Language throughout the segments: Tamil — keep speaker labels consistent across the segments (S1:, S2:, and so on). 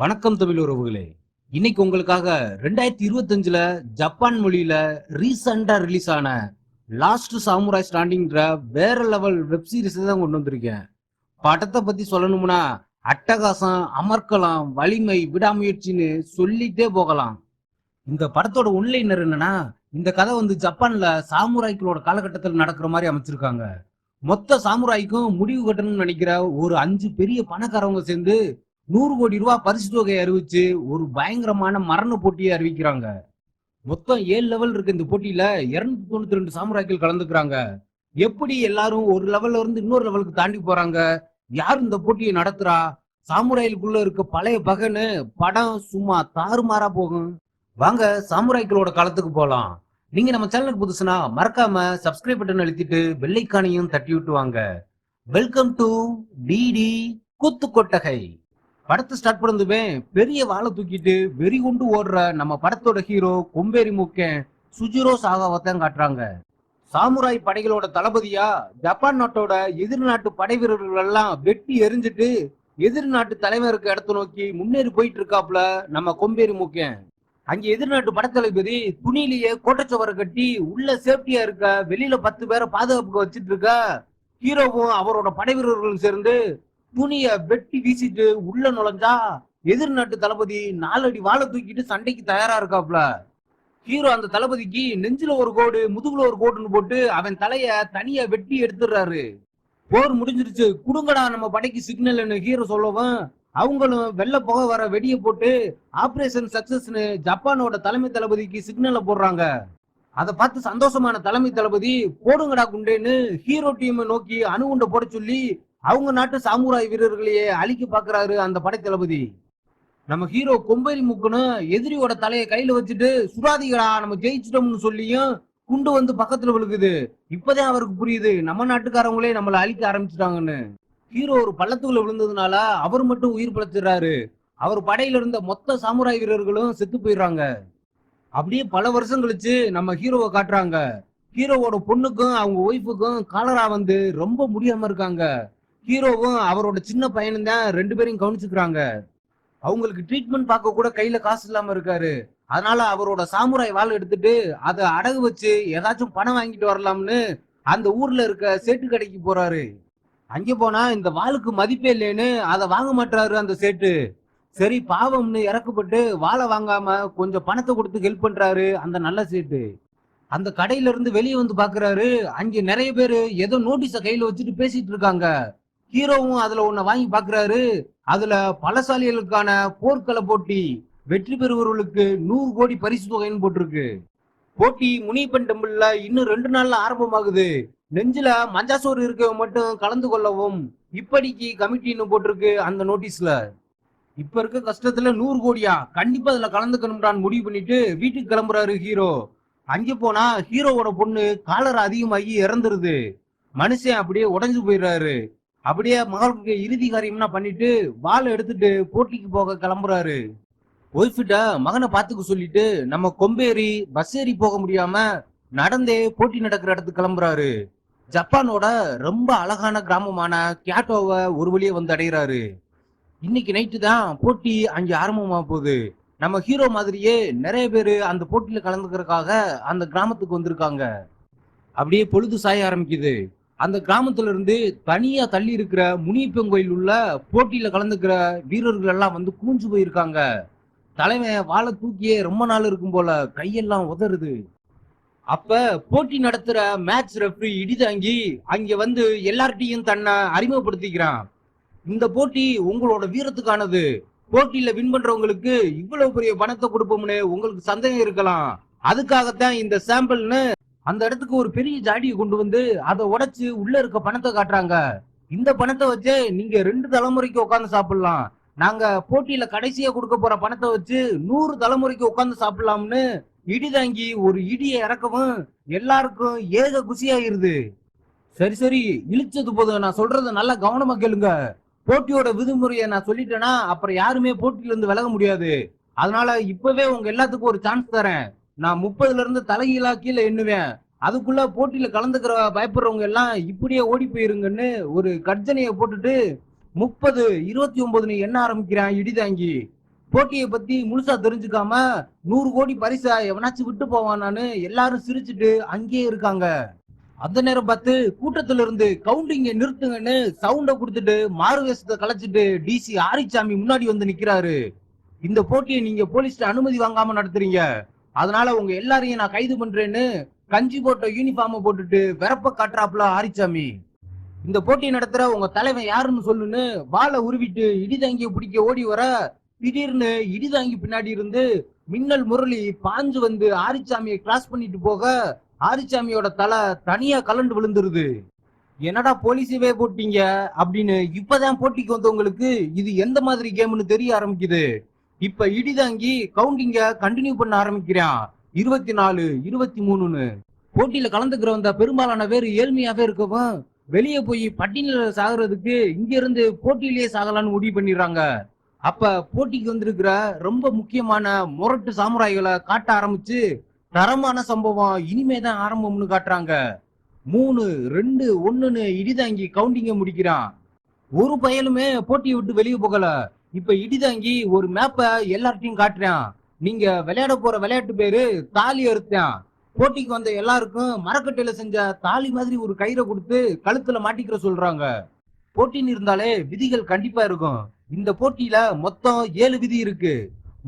S1: வணக்கம் தமிழ் உறவுகளே. இன்னைக்கு உங்களுக்காக ரெண்டாயிரத்தி இருபத்தஞ்சுல ஜப்பான் மொழியில ரீசெண்டா ரிலீஸ் ஆன லாஸ்ட் சாமுராய் ஸ்டாண்டிங்ன்ற வேற லெவல் வெப் சீரிஸ் தான் கொண்டு வந்திருக்கேன். படத்தை பத்தி சொல்லணும்னா அட்டகாசம் அமர்க்கலாம் வலிமை விடாமுயற்சின்னு சொல்லிட்டே போகலாம். இந்த படத்தோட ஒன்லைனர் என்னன்னா இந்த கதை வந்து ஜப்பான்ல சாமுராய்களோட காலகட்டத்தில் நடக்கிற மாதிரி அமைச்சிருக்காங்க. மொத்த சாமுராய்க்கும் முடிவு கட்டணும்னு நினைக்கிற ஒரு அஞ்சு பெரிய பணக்காரவங்க சேர்ந்து நூறு கோடி ரூபாய் பரிசு தொகையை அறிவிச்சு ஒரு பயங்கரமான மரண போட்டியை அறிவிக்கிறாங்க. மொத்தம் ஏழு லெவல் இருக்கு இந்த போட்டியில இருநூத்தி தொண்ணூத்தி ரெண்டு சாமுராய்கள் கலந்துக்கிறாங்க. எப்படி எல்லாரும் ஒரு லெவல்ல இருந்து இன்னொரு லெவலுக்கு தாண்டி போறாங்க? யார் இந்த போட்டியை நடத்துறா? சாமுராய்களுக்குள்ள இருக்க பழைய பகனு படம் சும்மா தாறுமாறா போகும். வாங்க சாமுராய்களோட காலத்துக்கு போலாம். நீங்க நம்ம சேனலுக்கு புதுசுனா மறக்காம சப்ஸ்கிரைப் பட்டன் அழுத்திட்டு வெள்ளைக்கானையும் தட்டி விட்டு வாங்க. வெல்கம் டு டிடி குத்து கொட்டகை படத்தை ஸ்டார்ட் பண்ணதுமே பெரிய வாழை தூக்கிட்டு வெறி கொண்டு ஓடுற நம்ம படத்தோட ஹீரோ கொம்பேரி முக்கேன் சுஜிரோ சாகாவத்தான் காட்டுறாங்க. சாமுராய் படைகளோட தளபதியா ஜப்பான் நாட்டோட எதிர் நாட்டு படை வீரர்கள் எல்லாம் வெட்டி எரிஞ்சிட்டு எதிர் நாட்டு தலைவருக்கு இடத்த நோக்கி முன்னேறி போயிட்டு இருக்காப்ல நம்ம கொம்பேரி முக்கேன் அங்க எதிர்நாட்டு படத்தளபதி துணியிலேயே கோட்டச்சுவரை கட்டி உள்ள சேஃப்டியா இருக்க வெளியில பத்து பேரை பாதுகாப்புக்கு வச்சிட்டு இருக்க ஹீரோவும் அவரோட படை வீரர்களும் சேர்ந்து துணிய வெட்டி வீசிட்டு உள்ள நுழைஞ்சா எதிர்நாட்டு தளபதி நாலடி வாழை தூக்கிட்டு சண்டைக்கு தயாரா இருக்காப்ல? ஹீரோ அந்த தளபதிக்கு நெஞ்சில ஒரு கோடு முதுகுல ஒரு கோடுன்னு போட்டு அவன் தலைய தனியா வெட்டி எடுத்துடுறாரு. போர் முடிஞ்சிருச்சு. குடுங்கடா நம்ம படைக்கு சிக்னல்னு ஹீரோ சொல்லவும் அவங்களும் வெள்ள புகை வர வெடிய போட்டு ஆபரேஷன் சக்சஸ்னு ஜப்பானோட தலைமை தளபதிக்கு சிக்னலை போடுறாங்க. அதை பார்த்து சந்தோஷமான தலைமை தளபதி போடுங்கடா குண்டேன்னு ஹீரோ டீமை நோக்கி அணுகுண்டை போட சொல்லி அவங்க நாட்டு சாமுராய் வீரர்களையே அழிக்க பாக்குறாரு அந்த படை தளபதி நம்ம ஹீரோ கொம்பேரி முக்குன்னு எதிரியோட தலையை கையில வச்சுட்டு சுடாதீங்களா நம்ம ஜெயிச்சிட்டோம்னு சொல்லியும் குண்டு வந்து பக்கத்துல விழுகுது. இப்பதான் அவருக்கு புரியுது நம்ம நாட்டுக்காரங்களே நம்மளை அழிக்க ஆரம்பிச்சிட்டாங்கன்னு. ஹீரோ ஒரு பள்ளத்துக்குள்ள விழுந்ததுனால அவர் மட்டும் உயிர் பிழைச்சிடுறாரு. அவர் படையில இருந்த மொத்த சாமுராய் வீரர்களும் செத்து போயிடுறாங்க. அப்படியே பல வருஷம் கழிச்சு நம்ம ஹீரோவை காட்டுறாங்க. ஹீரோவோட பொண்ணுக்கும் அவங்க ஒய்ஃபுக்கும் காலரா வந்து ரொம்ப முடியாம இருக்காங்க. ஹீரோவும் அவரோட சின்ன பையனும் தான் ரெண்டு பேரையும் கவனிச்சுக்கிறாங்க. அவங்களுக்கு ட்ரீட்மெண்ட் பார்க்க கூட கையில காசு இல்லாம இருக்காரு. அதனால அவரோட சாமுராய் வாள் எடுத்துட்டு அதை அடகு வச்சு ஏதாச்சும் பணம் வாங்கிட்டு வரலாம்னு அந்த ஊர்ல இருக்க சேட்டு கடைக்கு போறாரு. அங்க போனா இந்த வாளுக்கு மதிப்பே இல்லைன்னு அதை வாங்க மாட்டாரு அந்த சேட்டு. சரி பாவம்னு இறக்கப்பட்டு வாழை வாங்காம கொஞ்சம் பணத்தை கொடுத்து ஹெல்ப் பண்றாரு அந்த நல்ல சேட்டு. அந்த கடையில இருந்து வெளியே வந்து பாக்குறாரு அங்க நிறைய பேரு ஏதோ நோட்டீஸ கையில வச்சுட்டு பேசிட்டு இருக்காங்க. ஹீரோவும் அதுல ஒன்ன வாங்கி பாக்குறாரு. அதுல பலசாலிகளுக்கான போர்க்கள போட்டி வெற்றி பெறுபவர்களுக்கு நூறு கோடி பரிசு தொகைன்னு போட்டிருக்கு. போட்டி முனிப்பன் டெம்பிள்ல இன்னும் ரெண்டு நாள்ல ஆரம்பமாகுது. நெஞ்சில மஞ்சாசோறு இருக்கவங்க மட்டும் கலந்து கொள்ளவும் இப்படிக்கு கமிட்டின்னு போட்டிருக்கு அந்த நோட்டீஸ்ல. இப்ப இருக்க கஷ்டத்துல நூறு கோடியா? கண்டிப்பா அதுல கலந்துக்கணும்டான்னு முடிவு பண்ணிட்டு வீட்டுக்கு கிளம்புறாரு ஹீரோ. அங்க போனா ஹீரோவோட பொண்ணு காலர் அதிகமாகி இறந்துருது. மனுஷன் அப்படியே உடஞ்சு போயிடுறாரு. அப்படியே மகளுக்கு இறுதி காரியம்னா பண்ணிட்டு வாளை எடுத்துட்டு போட்டிக்கு போக கிளம்புறாரு. ஒய்ஃபிட்ட மகனை பாத்துக்க சொல்லிட்டு நம்ம கொம்பேறி பஸ் ஏறி போக முடியாம நடந்தே போட்டி நடக்கிற இடத்துக்கு கிளம்புறாரு. ஜப்பானோட ரொம்ப அழகான கிராமமான கியாட்டோவை ஒரு வழியே வந்து அடைகிறாரு இன்னைக்கு நைட்டு தான் போட்டி அங்கே ஆரம்பமாக போகுது. நம்ம ஹீரோ மாதிரியே நிறைய பேர் அந்த போட்டியில் கலந்துக்கிறதுக்காக அந்த கிராமத்துக்கு வந்திருக்காங்க. அப்படியே பொழுது சாய ஆரம்பிக்குது. அந்த கிராமத்துல இருந்து தனியா தள்ளி இருக்கிற முனியப்பன் கோயில் உள்ள போட்டியில கலந்துக்கிற வீரர்கள் எல்லாம் வந்து கூஞ்சு போயிருக்காங்க. தலைவன் வாழை தூக்கியே ரொம்ப நாள் இருக்கும் போல கையெல்லாம் உதறுது. அப்ப போட்டி நடத்துற மேட்ச் ரெஃப்ரி இடிதாங்கி அங்க வந்து எல்லார்ட்டையும் தன்னை அறிமுகப்படுத்திக்கிறான். இந்த போட்டி உங்களோட வீரத்துக்கானது. போட்டியில வின் பண்றவங்களுக்கு இவ்வளவு பெரிய பணத்தை கொடுப்போம்னு உங்களுக்கு சந்தேகம் இருக்கலாம். அதுக்காகத்தான் இந்த சாம்பிள்னு அந்த இடத்துக்கு ஒரு பெரிய ஜாடியை கொண்டு வந்து அதை உடைச்சு உள்ள இருக்க பணத்தை காட்டுறாங்க. இந்த பணத்தை வச்சு நீங்க ரெண்டு தலைமுறைக்கு உட்காந்து சாப்பிடலாம். நாங்க போட்டியில கடைசியா கொடுக்க போற பணத்தை வச்சு நூறு தலைமுறைக்கு உட்காந்து சாப்பிடலாம்னு இடிதாங்கி ஒரு இடியை இறக்கவும் எல்லாருக்கும் ஏக குசியாயிருது சரி சரி இழிச்சது போதும். நான் சொல்றத நல்லா கவனமா கேளுங்க. போட்டியோட விதிமுறையை நான் சொல்லிட்டேன்னா அப்புறம் யாருமே போட்டியில இருந்து விலக முடியாது. அதனால இப்பவே உங்க எல்லாத்துக்கும் ஒரு சான்ஸ் தரேன். நான் முப்பதுல இருந்து தலைகீழா கீழே எண்ணுவேன். அதுக்குள்ள போட்டியில கலந்துக்கிற பயப்படுறவங்க எல்லாம் இப்படியே ஓடி போயிருங்கன்னு ஒரு கர்ஜனையை போட்டுட்டு முப்பது இருபத்தி ஒன்பதுன்னு எண்ண ஆரம்பிக்கிறான் இடிதாங்கி போட்டியை பத்தி முழுசா தெரிஞ்சுக்காம நூறு கோடி பரிசா எவனாச்சும் விட்டு போவானான்னு எல்லாரும் சிரிச்சுட்டு அங்கேயே இருக்காங்க. அந்த நேரம் பார்த்து கூட்டத்துல இருந்து கவுண்டிங்க நிறுத்துங்கன்னு சவுண்ட கொடுத்துட்டு மாறு வேஷத்தை கலைச்சிட்டு டிசி ஆரிச்சாமி முன்னாடி வந்து நிக்கிறாரு. இந்த போட்டியை நீங்க போலீஸ்ட அனுமதி வாங்காம நடத்துறீங்க. அதனால உங்க எல்லாரையும் நான் கைது பண்றேன்னு கஞ்சி போட்ட யூனிஃபார்ம் போட்டுட்டு வெறப்ப காட்டுறாப்புல ஆரிச்சாமி. இந்த போட்டியை நடத்துற உங்க தலைவன் யாருன்னு சொல்லுன்னு வாளை உருவிட்டு இடி தாங்கி பிடிக்க ஓடி வர திடீர்னு இடி தாங்கி பின்னாடி இருந்து மின்னல் முரளி பாஞ்சு வந்து ஆரிச்சாமியை கிராஸ் பண்ணிட்டு போக ஆரிச்சாமியோட தலை தனியா கலண்டு விழுந்துருது. என்னடா போலீஸவே போட்டீங்க அப்படின்னு இப்பதான் போட்டிக்கு வந்தவங்களுக்கு இது எந்த மாதிரி கேம்னு தெரிய ஆரம்பிக்குது. இப்ப இடிதாங்கி கவுண்டிங்க கண்டினியூ பண்ண ஆரம்பிக்கிறான். இருபத்தி நாலு இருபத்தி மூணுன்னு போட்டியில கலந்துக்கிற வந்த பெரும்பாலான பேர் ஏழ்மையாவே இருக்கவும் வெளியே போய் பட்டியல சாகுறதுக்கு இங்க இருந்து போட்டியிலேயே சாகலான்னு முடிவு பண்ணிடுறாங்க. அப்ப போட்டிக்கு வந்திருக்கிற ரொம்ப முக்கியமான முரட்டு சாமுராய்களை காட்ட ஆரம்பிச்சு தரமான சம்பவம் இனிமேதான் ஆரம்பம்னு காட்டுறாங்க. மூணு ரெண்டு ஒண்ணுன்னு இடிதாங்கி கவுண்டிங்க முடிக்கிறான். ஒரு பயலுமே போட்டியை விட்டு வெளியே போகல. இப்ப இடிதாங்கி ஒரு மேப்பை எல்லார்ட்டையும் காட்டுறான். நீங்க விளையாட போற விளையாட்டு பேரு தாலி அறுத்தான். போட்டிக்கு வந்த எல்லாருக்கும் மரக்கட்டையில செஞ்ச தாலி மாதிரி ஒரு கயிறை கொடுத்து கழுத்துல மாட்டிக்கிற சொல்றாங்க. போட்டின்னு இருந்தாலே விதிகள் கண்டிப்பா இருக்கும். இந்த போட்டியில மொத்தம் ஏழு விதி இருக்கு.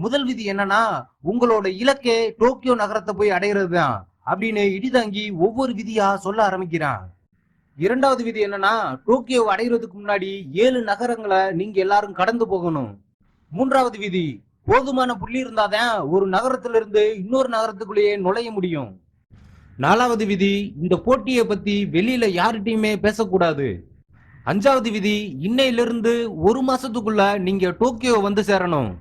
S1: முதல் விதி என்னன்னா உங்களோட இலக்கே டோக்கியோ நகரத்தை போய் அடையிறது தான் அப்படின்னு இடிதாங்கி ஒவ்வொரு விதியா சொல்ல ஆரம்பிக்கிறான். இரண்டாவது விதி என்னன்னா டோக்கியோ அடைகிறதுக்கு முன்னாடி ஏழு நகரங்களை நீங்க எல்லாரும் கடந்து போகணும். மூன்றாவது விதி போதுமான புள்ளி இருந்தாதான் ஒரு நகரத்துல இருந்து இன்னொரு நகரத்துக்குள்ளேயே நுழைய முடியும். நாலாவது விதி இந்த போட்டியை பத்தி வெளியில யார்கிட்டயுமே பேசக்கூடாது. அஞ்சாவது விதி இன்னையிலிருந்து ஒரு மாசத்துக்குள்ள நீங்க டோக்கியோ வந்து சேரணும்.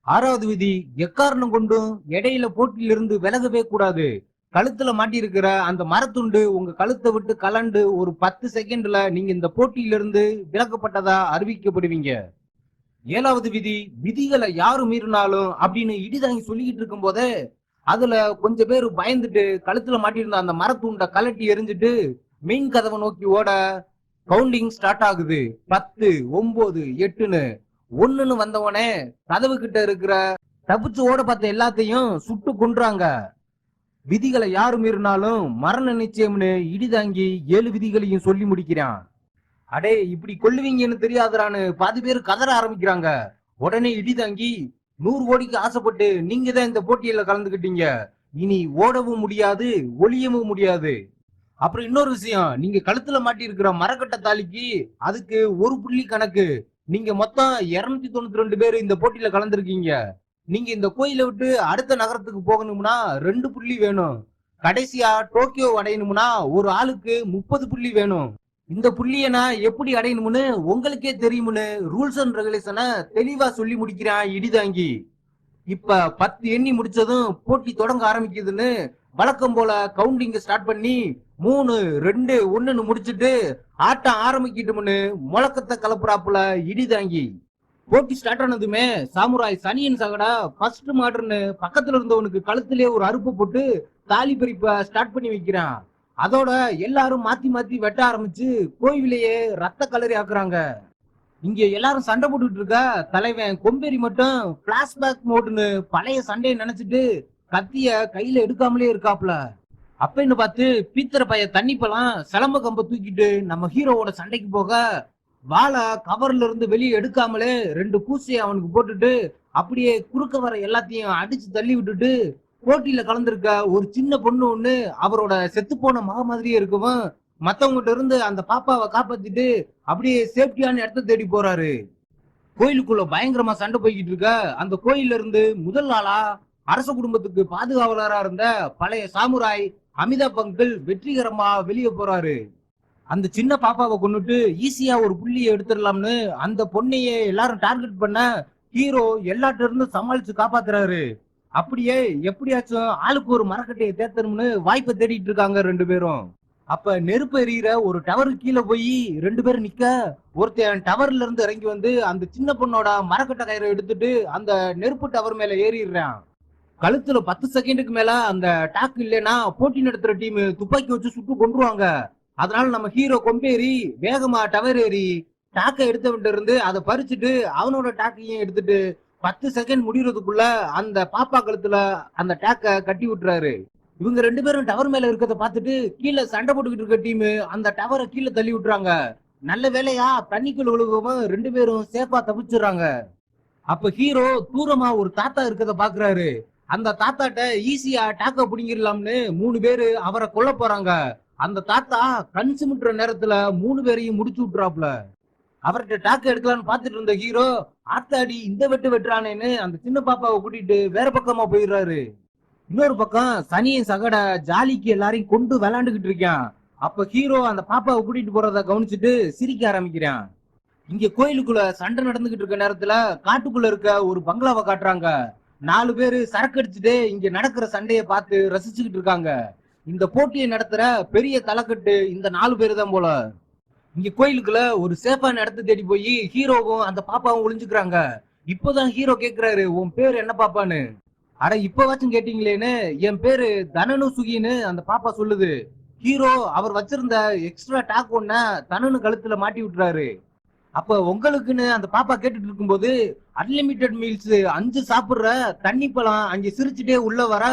S1: ஆறாவது விதி எக்காரணம் கொண்டும் இடையில போட்டியிலிருந்து விலகவே கூடாது. கழுத்துல மாட்டியிருக்கிற அந்த மரத்துண்டு உங்க கழுத்தை விட்டு கலண்டு ஒரு பத்து செகண்ட்ல நீங்க இந்த போட்டியிலிருந்து விலக்கப்பட்டதா அறிவிக்கப்படுவீங்க. ஏழாவது விதி விதிகளை யாரு மீறினாலும் அப்படின்னு இடிதாங்கி சொல்லிக்கிட்டு இருக்கும் போதே அதுல கொஞ்சம் பேர் பயந்துட்டு கழுத்துல மாட்டியிருந்த அந்த மரத்துண்டை கலட்டி எரிஞ்சிட்டு மெயின் கதவை நோக்கி ஓட கவுண்டிங் ஸ்டார்ட் ஆகுது. பத்து ஒன்பது எட்டுன்னு. ஒண்ணுன்னு வந்தவனே கதவு கிட்ட இருக்கிற தப்பிச்சு ஓட பார்த்த எல்லாத்தையும் சுட்டு கொன்றாங்க. விதிகளை யாரு மீறினாலும் மரண நிச்சயம்னு இடிதாங்கி ஏழு விதிகளையும் சொல்லி முடிக்கிறான். அடே இப்படி கொல்லுவீங்கன்னு தெரியாதரான்னு பாதி பேர் கதற ஆரம்பிக்கிறாங்க. உடனே இடிதாங்கி நூறு கோடிக்கு ஆசைப்பட்டு நீங்க தான் இந்த போட்டியில கலந்துக்கிட்டீங்க இனி ஓடவும் முடியாது ஒளியவும் முடியாது. அப்புறம் இன்னொரு விஷயம் நீங்க கழுத்துல மாட்டி இருக்கிற மரக்கட்ட தாலிக்கு அதுக்கு ஒரு புள்ளி கணக்கு. நீங்க மொத்தம் இருநூத்தி தொண்ணூத்தி ரெண்டு பேர் இந்த போட்டியில கலந்துருக்கீங்க. நீங்க இந்த கோயிலை விட்டு அடுத்த நகரத்துக்கு போகணும்னா ரெண்டு புள்ளி வேணும். கடைசியா டோக்கியோ அடையணும்னா ஒரு ஆளுக்கு முப்பது புள்ளி வேணும். இந்த புள்ளியை நான் எப்படி அடையணும்னு உங்களுக்கே தெரியும்னு ரூல்ஸ் அண்ட் ரெகுலேஷனை தெளிவா சொல்லி முடிக்கிறான் இடிதாங்கி இப்ப பத்து எண்ணி முடிச்சதும் போட்டி தொடங்க ஆரம்பிக்குதுன்னு வழக்கம் போல கவுண்டிங் ஸ்டார்ட் பண்ணி மூணு ரெண்டு ஒன்னுன்னு முடிச்சுட்டு ஆட்டம் ஆரம்பிக்கிட்டோம்னு முழக்கத்தை கலப்புறாப்புல இடிதாங்கி போட்டி ஸ்டார்ட் ஆனதுமே சாமுராய் சனியன் சகடா ஃபர்ஸ்ட் மாடர்னு பக்கத்துல இருந்தவனுக்கு கழுத்திலே ஒரு அறுப்பு போட்டு தாலி பறிப்ப ஸ்டார்ட் பண்ணி வைக்கிறான். அதோட எல்லாரும் மாத்தி மாத்தி வெட்ட ஆரம்பிச்சு கோயிலையே ரத்த கலரி ஆக்குறாங்க. இங்க எல்லாரும் சண்டை போட்டுட்டு இருக்க தலைவன் கொம்பேரி மட்டும் பிளாஷ்பேக் மோடுன்னு பழைய சண்டையை நினைச்சிட்டு கத்திய கையில எடுக்காமலே இருக்காப்ல. அப்பன்னு பார்த்து பீத்தர பைய தண்ணி பழம் சிலம்ப கம்ப தூக்கிட்டு நம்ம ஹீரோவோட சண்டைக்கு போக வாழை கவர்ல இருந்து வெளியே எடுக்காமலே ரெண்டு கூசையை அவனுக்கு போட்டுட்டு அப்படியே குறுக்க வர எல்லாத்தையும் அடிச்சு தள்ளி விட்டுட்டு போட்டியில கலந்துருக்க ஒரு சின்ன பொண்ணு ஒண்ணு அவரோட செத்து போன மக மாதிரியே இருக்கவும் மத்தவங்கிட்ட இருந்து அந்த பாப்பாவை காப்பாத்திட்டு அப்படியே சேஃப்டியான இடத்த தேடி போறாரு. கோயிலுக்குள்ள பயங்கரமா சண்டை போய்கிட்டு இருக்க அந்த கோயில்ல இருந்து முதல் நாளா அரச குடும்பத்துக்கு பாதுகாவலரா இருந்த பழைய சாமுராய் அமிதாப் பங்கல் வெற்றிகரமா வெளியே போறாரு. அந்த சின்ன பாப்பாவை கொண்டுட்டு ஈஸியா ஒரு புள்ளியை எடுத்துடலாம்னு அந்த பொண்ணையே எல்லாரும் டார்கெட் பண்ண ஹீரோ எல்லாட்ட இருந்து சமாளிச்சு காப்பாத்துறாரு. அப்படியே எப்படியாச்சும் ஆளுக்கு ஒரு மரக்கட்டையை தேத்தணும்னு வாய்ப்பை தேடிட்டு இருக்காங்க ரெண்டு பேரும். அப்ப நெருப்பு எரியிற ஒரு டவருக்கு கீழே போய் ரெண்டு பேரும் நிக்க ஒருத்தன் டவர்ல இருந்து இறங்கி வந்து அந்த சின்ன பொண்ணோட மரக்கட்டை கயிறை எடுத்துட்டு அந்த நெருப்பு டவர் மேல ஏறிடுறான். கழுத்துல பத்து செகண்டுக்கு மேல அந்த டாக் இல்லைன்னா போட்டி நடத்துற டீம் துப்பாக்கி வச்சு சுட்டு கொண்டுருவாங்க அதனால நம்ம ஹீரோ கொம்பேறி வேகமா டவர் ஏறி டாக்கை எடுத்தவன்ட்டு இருந்து அதை பறிச்சுட்டு அவனோட டாக்கையும் எடுத்துட்டு பத்து செகண்ட் முடியறதுக்குள்ள அந்த பாப்பா கழுத்துல அந்த டாக்கை கட்டி விட்டுறாரு. இவங்க ரெண்டு பேரும் டவர் மேல இருக்கிறத பார்த்துட்டு கீழே சண்டை போட்டுக்கிட்டு இருக்க டீமு அந்த டவரை கீழே தள்ளி விட்டுறாங்க. நல்ல வேலையா? தண்ணிக்குள்ள விழுகவும் ரெண்டு பேரும் சேஃபா தப்பிச்சிடுறாங்க. அப்ப ஹீரோ தூரமா ஒரு தாத்தா இருக்கிறத பாக்குறாரு. அந்த தாத்தாட்ட ஈஸியா டாக்க பிடிங்கிடலாம்னு மூணு பேரு அவரை கொல்ல போறாங்க. அந்த தாத்தா கண் சிமிட்டுற நேரத்துல மூணு பேரையும் முடிச்சு விட்டுறாப்ல அவர்கிட்ட டாக்கு எடுக்கலாம்னு பாத்துட்டு இருந்த ஹீரோ ஆத்தாடி இந்த வெட்டு வெட்டுறானேன்னு அந்த சின்ன பாப்பாவை கூட்டிட்டு வேற பக்கமா போயிடுறாரு. இன்னொரு பக்கம் சனியின் சகட ஜாலிக்கு எல்லாரையும் கொண்டு விளாண்டுகிட்டு இருக்கான். அப்ப ஹீரோ அந்த பாப்பாவை கூட்டிட்டு போறத கவனிச்சுட்டு சிரிக்க ஆரம்பிக்கிறான். இங்க கோயிலுக்குள்ள சண்டை நடந்துகிட்டு இருக்க நேரத்துல காட்டுக்குள்ள இருக்க ஒரு பங்களாவை காட்டுறாங்க. நாலு பேரு சரக்கு அடிச்சுட்டு இங்க நடக்கிற சண்டையை பார்த்து ரசிச்சுக்கிட்டு இருக்காங்க. இந்த போட்டியை நடத்துற பெரிய தலைக்கட்டு இந்த நாலு பேர் தான் போல. இங்க கோயிலுக்குள்ள ஒரு சேஃபான இடத்த தேடி போய் ஹீரோவும் அந்த பாப்பாவும் ஒளிஞ்சுக்கிறாங்க. இப்போதான் ஹீரோ கேக்குறாரு உன் பேர் என்ன பாப்பான்னு? அட இப்பவாச்சும் கேட்டீங்களேன்னு என் பேரு தனனு சுகின்னு அந்த பாப்பா சொல்லுது. ஹீரோ அவர் வச்சிருந்த எக்ஸ்ட்ரா டாக் ஒன்ன தனனு கழுத்துல மாட்டி விட்டுறாரு. அப்ப உங்களுக்குன்னு அந்த பாப்பா கேட்டுட்டு இருக்கும்போது அன்லிமிட்டெட் மீல்ஸ் அஞ்சு சாப்பிடுற தண்ணி பழம் அங்க சிரிச்சுட்டே உள்ள வர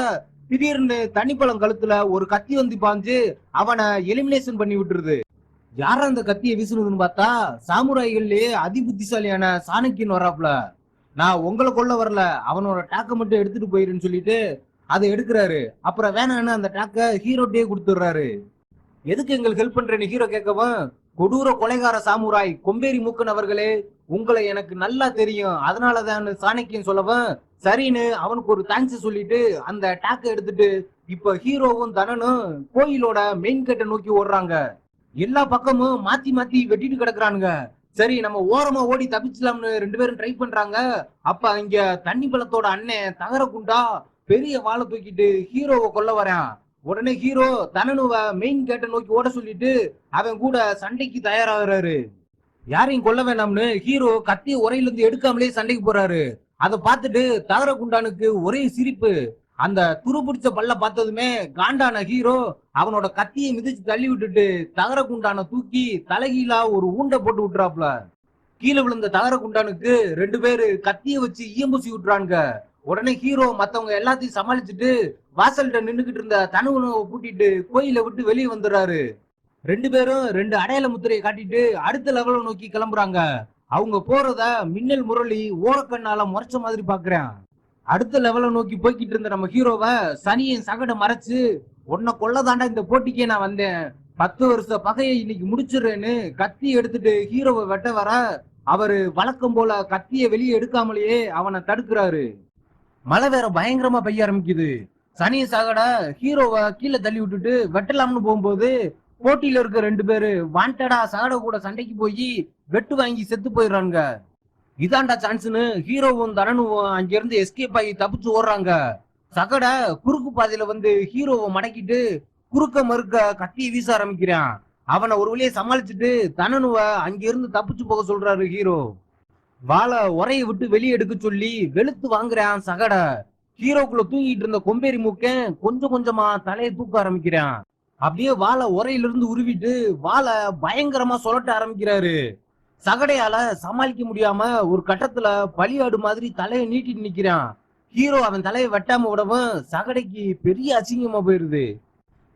S1: திடீர்னு தனிப்பழம் கழுத்துல ஒரு கத்தி வந்து பாஞ்சு அவனை எலிமினேஷன் பண்ணி விட்டுருது. யார அந்த கத்தியை வீசுனதுன்னு பார்த்தா சாமுராய்கள்லயே அதி புத்திசாலியான சாணக்கியன் வராப்ல நான் உங்களை கொல்ல வரல அவனோட டாக்க மட்டும் எடுத்துட்டு போயிருன்னு சொல்லிட்டு அதை எடுக்கிறாரு. அப்புறம் வேணான்னு அந்த டாக்க ஹீரோட்டே கொடுத்துடுறாரு. எதுக்கு எங்களுக்கு ஹெல்ப் பண்றேன்னு ஹீரோ கேட்கவும் கொடூர கொலைகார சாமுராய் கொம்பேரி மூக்கன் அவர்களே உங்களை எனக்கு நல்லா தெரியும். அதனாலதான் சாணக்கியன் சொல்லவும் சரின்னு அவனுக்கு ஒரு தேங்க்ஸ் சொல்லிட்டு அந்த டாக்க எடுத்துட்டு இப்ப ஹீரோவும் தனனும் கோயிலோட மெயின் கேட்டை நோக்கி ஓடுறாங்க. எல்லா பக்கமும் மாத்தி மாத்தி வெட்டிட்டு கிடக்குறானுங்க. சரி நம்ம ஓரமா ஓடி தப்பிச்சலாம்னு ரெண்டு பேரும் ட்ரை பண்றாங்க. அப்ப இங்க தண்ணி பழத்தோட அண்ணன் தகர குண்டா பெரிய வாழை தூக்கிட்டு ஹீரோவை கொல்ல வரான். உடனே ஹீரோ தனனுவ மெயின் கேட்டை நோக்கி ஓட சொல்லிட்டு அவன் கூட சண்டைக்கு தயாராகிறாரு. யாரையும் கொல்ல வேணாம்னு ஹீரோ கத்தி உரையில இருந்து எடுக்காமலே சண்டைக்கு போறாரு. அதை பார்த்துட்டு தகர குண்டானுக்கு ஒரே சிரிப்பு. அந்த துரு பிடிச்ச பல்ல பார்த்ததுமே காண்டான ஹீரோ அவனோட கத்தியை மிதிச்சு தள்ளி விட்டுட்டு தகர குண்டான தூக்கி தலைகீழா ஒரு ஊண்டை போட்டு விட்டுறாப்ல கீழே விழுந்த தகர குண்டானுக்கு ரெண்டு பேரு கத்தியை வச்சு ஈயம்பூசி விட்டுறானுங்க. உடனே ஹீரோ மத்தவங்க எல்லாத்தையும் சமாளிச்சுட்டு வாசல்கிட்ட நின்னுகிட்டு இருந்த தனுவனுவை கூட்டிட்டு கோயிலை விட்டு வெளியே வந்துடுறாரு. ரெண்டு பேரும் ரெண்டு அடையாள முத்திரையை காட்டிட்டு அடுத்த லெவலை நோக்கி கிளம்புறாங்க. அவங்க போறத மின்னல் முரளி ஓரக்கண்ணால முறைச்ச மாதிரி பாக்குறேன். அடுத்த லெவலை நோக்கி போய்கிட்டு இருந்த நம்ம ஹீரோவை சனியின் சகட மறைச்சு உன்னை கொள்ளதாண்டா இந்த போட்டிக்கே நான் வந்தேன். பத்து வருஷ பகையை இன்னைக்கு முடிச்சிடுறேன்னு கத்தி எடுத்துட்டு ஹீரோவை வெட்ட வர அவரு வழக்கம் போல கத்திய வெளியே எடுக்காமலேயே அவனை தடுக்கிறாரு. மழை வேற பயங்கரமா பெய்ய ஆரம்பிக்குது. சனி சாகடா ஹீரோவை கீழே தள்ளி விட்டுட்டு வெட்டலாம்னு போகும்போது போட்டியில இருக்க ரெண்டு பேரு வாண்டடா சகட கூட சண்டைக்கு போய் வெட்டு வாங்கி செத்து போயிடுறாங்க இதாண்டா சான்ஸ்னு ஹீரோவும் தனனுவும் அங்கிருந்து எஸ்கேப் ஆகி தப்பிச்சு ஓடுறாங்க. சகட குறுக்கு பாதையில வந்து ஹீரோவை மடக்கிட்டு குறுக்க மறுக்க கட்டி வீச ஆரம்பிக்கிறான். அவனை ஒரு வழியை சமாளிச்சுட்டு தனனுவ அங்கிருந்து தப்பிச்சு போக சொல்றாரு ஹீரோ. வாழை உரையை விட்டு வெளியே எடுக்க சொல்லி வெளுத்து வாங்குறான் சகட. ஹீரோக்குள்ள தூங்கிட்டு இருந்த கொம்பேரி மூக்கன் கொஞ்சம் கொஞ்சமா தலையை தூக்க ஆரம்பிக்கிறான். அப்படியே வாழை உரையிலிருந்து உருவிட்டு வாழை பயங்கரமா சொல்லட்ட ஆரம்பிக்கிறாரு. சகடையால சமாளிக்க முடியாம ஒரு கட்டத்துல பலியாடு மாதிரி தலையை நீட்டிட்டு நிக்கிறான். ஹீரோ அவன் தலையை வெட்டாம விடவும் சகடைக்கு பெரிய அசிங்கமா போயிருது.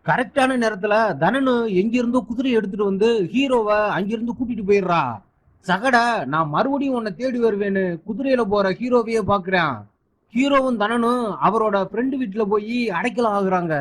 S1: கரெக்டான நேரத்துல தனனு எங்கிருந்தோ குதிரை எடுத்துட்டு வந்து ஹீரோவை அங்கிருந்து கூட்டிட்டு போயிடுறா. சகடா நான் மறுபடியும் உன்னை தேடி வருவேன்னு குதிரையில போற ஹீரோவையே பாக்குறேன். ஹீரோவும் தனனும் அவரோட ஃப்ரெண்டு வீட்டுல போய் அடைக்கலம் ஆகுறாங்க.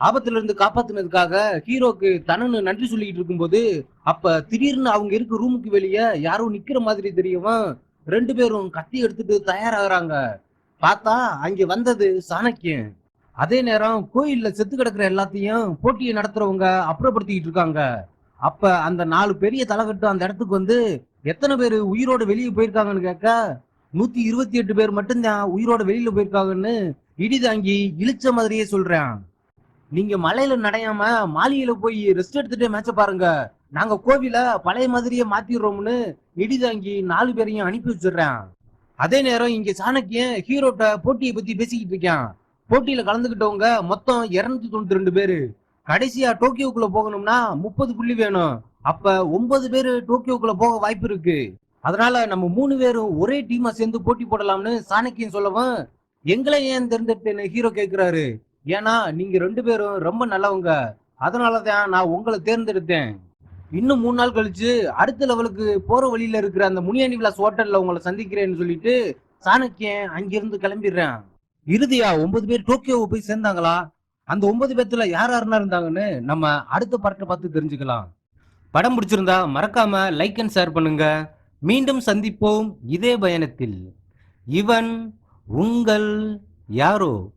S1: ஆபத்துல இருந்து காப்பாத்துனதுக்காக ஹீரோக்கு தனனு நன்றி சொல்லிக்கிட்டு இருக்கும்போது அப்ப திடீர்னு அவங்க இருக்க ரூமுக்கு வெளியே யாரோ நிக்கிற மாதிரி தெரியவும் ரெண்டு பேரும் கத்தி எடுத்துட்டு தயாராகிறாங்க. பார்த்தா அங்க வந்தது சாணக்கியன். அதே நேரம் கோயில்ல செத்து கிடக்குற எல்லாத்தையும் போட்டியை நடத்துறவங்க அப்புறப்படுத்திக்கிட்டு இருக்காங்க. அப்ப அந்த நாலு பெரிய தலைகட்டு அந்த இடத்துக்கு வந்து எத்தனை பேர் உயிரோட வெளியே போயிருக்காங்கன்னு கேட்க நூத்தி இருபத்தி எட்டு பேர் மட்டும்தான் உயிரோட வெளியில போயிருக்காங்கன்னு இடி தாங்கி இழிச்ச மாதிரியே சொல்றேன். நீங்க மலையில நடையாம மாளிகையில போய் ரெஸ்ட் எடுத்துட்டு மேட்ச பாருங்க. நாங்க கோவில பழைய மாதிரியே மாத்திடுறோம்னு இடி தாங்கி நாலு பேரையும் அனுப்பி வச்சிடுறேன். அதே நேரம் இங்க சாணக்கியன் ஹீரோட்ட போட்டியை பத்தி பேசிக்கிட்டு இருக்கான். போட்டியில கலந்துகிட்டவங்க மொத்தம் இருநூத்தி தொண்ணூத்தி ரெண்டு பேரு. கடைசியா டோக்கியோக்குள்ள போகணும்னா முப்பது புள்ளி வேணும். அப்ப ஒன்பது பேரு டோக்கியோக்குள்ள போக வாய்ப்பு இருக்கு. அதனால நம்ம மூணு பேரும் ஒரே டீமா சேர்ந்து போட்டி போடலாம்னு சாணக்கியன் சொல்லவும் எங்களை ஏன் தேர்ந்தெடுத்தேன்னு ஹீரோ கேட்கிறாரு ஏன்னா நீங்க ரெண்டு பேரும் ரொம்ப நல்லவங்க. அதனாலதான் நான் உங்களை தேர்ந்தெடுத்தேன். இன்னும் மூணு நாள் கழிச்சு அடுத்த லெவலுக்கு போற வழியில இருக்கிற அந்த முனியாண்டி விலாஸ் ஹோட்டல்ல உங்களை சந்திக்கிறேன்னு சொல்லிட்டு சாணக்கியன் அங்கிருந்து கிளம்பிடுறேன். இறுதியா ஒன்பது பேர் டோக்கியோவை போய் சேர்ந்தாங்களா? அந்த ஒன்பது பேத்துல யார் யாருன்னா இருந்தாங்கன்னு நம்ம அடுத்த படத்தை பார்த்து தெரிஞ்சுக்கலாம். படம் பிடிச்சிருந்தா மறக்காம லைக் அண்ட் ஷேர் பண்ணுங்க. மீண்டும் சந்திப்போம் இதே பயணத்தில். இவன் உங்கள் யாரோ?